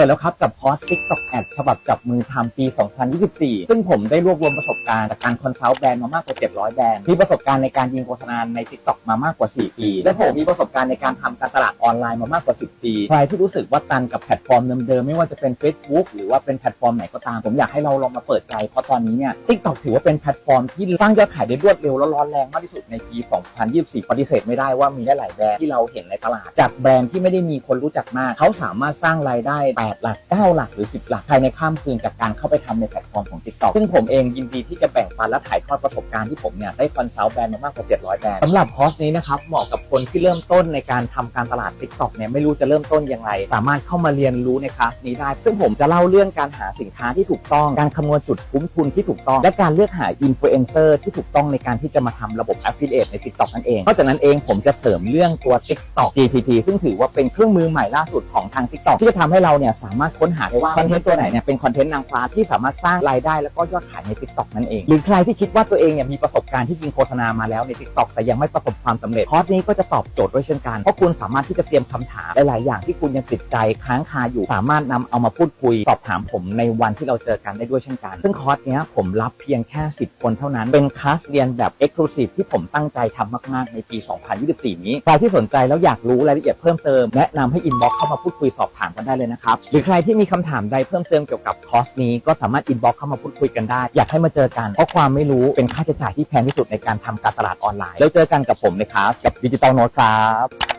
เปิดแล้วครับกับคอร์ส TikTok Ad ฉบับจับมือทำปี 2024 ซึ่งผมได้รวบรวมประสบการณ์จากการคอนซัลท์แบรนด์มามากกว่า 700 แบรนด์ มีประสบการณ์ในการยิงโฆษณาใน TikTok มามากกว่า 4 ปี และผมมีประสบการณ์ในการทำการตลาดออนไลน์มามากกว่า 10 ปี ใครที่รู้สึกว่าตันกับแพลตฟอร์มเดิมๆ ไม่ว่าจะเป็น Facebook หรือว่าเป็นแพลตฟอร์มไหนก็ตาม ผมอยากให้เราลองมาเปิดใจ เพราะตอนนี้เนี่ย TikTok ถือว่าเป็นแพลตฟอร์มที่สร้างยอดขายได้รวดเร็วและร้อนแรงมากที่สุดในปี 2024 ปฏิเสธไม่ได้ว่ามีหลายแบรนด์ที่เราเห็นในตลาด จากแบรนด์ที่ไม่ได้มีคนรู้จักมาก เขาสามารถสร้างรายได้8 หลัก 9 หลักหรือ 10 หลักภายในข้ามคืนจากการเข้าไปทำในแพลตฟอร์มของ TikTok ซึ่งผมเองยินดีที่จะแบ่งปันและถ่ายทอดประสบการณ์ที่ผมเนี่ยได้คอนซัลท์แบรนด์มามากกว่า 700 แบรนด์สำหรับคอร์สนี้นะครับเหมาะกับคนที่เริ่มต้นในการทำการตลาด TikTok เนี่ยไม่รู้จะเริ่มต้นย่างไรสามารถเข้ามาเรียนรู้ในคลาสนี้ได้ ซึ่งผมจะเล่าเรื่องการหาสินค้าที่ถูกต้อง การคำนวณจุดคุ้มทุนที่ถูกต้อง และการเลือกหาอินฟลูเอนเซอร์ที่ถูกต้องในการที่จะมาทำระบบ Affiliate ใน TikTok นั่นเองนอกจากนั้นเองผมจะเสริมเรื่องตัว TikTok GPT ซึ่งถือว่าเป็นเครื่องมือใหม่ล่าสุดของทาง TikTok ที่จะทำให้เราเนี่ยสามารถค้นหาได้ว่าคอนเทนต์ตัวไหนเนี่ยเป็นคอนเทนต์นางฟ้าที่สามารถสร้างรายได้แล้วก็ยอดขายใน TikTok นั่นเอง หรือใครที่คิดว่าตัวเองเนี่ยมีประสบการณ์ที่ยิงโฆษณามาแล้วใน TikTok แต่ยังไม่ประสบความสำเร็จคอร์สนี้ก็จะตอบโจทย์ด้วยเช่นกันเพราะคุณสามารถที่จะเตรียมคำถามหลายๆอย่างที่คุณยังติดใจค้างคาอยู่ สามารถนำเอามาพูดคุยสอบถามผมในวันที่เราเจอกันได้ด้วยเช่นกัน ซึ่งคอร์สนี้ผมรับเพียงแค่ 10 คนเท่านั้นเป็นคลาสเรียนแบบ Exclusive ที่ผมตั้งใจทำมาก ๆ ในปี 2024 นี้ใครที่สนใจแล้วอยากรู้รายละเอียดเพิ่มเติมแนะนำให้อินบ็อกเข้ามาพูดคุยสอบถามกันได้เลยนะครับหรือใครที่มีคำถามใดเพิ่มเติมเกี่ยวกับคอร์สนี้ก็สามารถอินบ็อกเข้ามาพูดคุยกันได้ อยากให้มาเจอกัน เพราะความไม่รู้เป็นค่าใช้จ่ายที่แพงที่สุดในการทำการตลาดออนไลน์ แล้วเจอกันกับผมนะครับกับดิจิตอลโน้ตครับ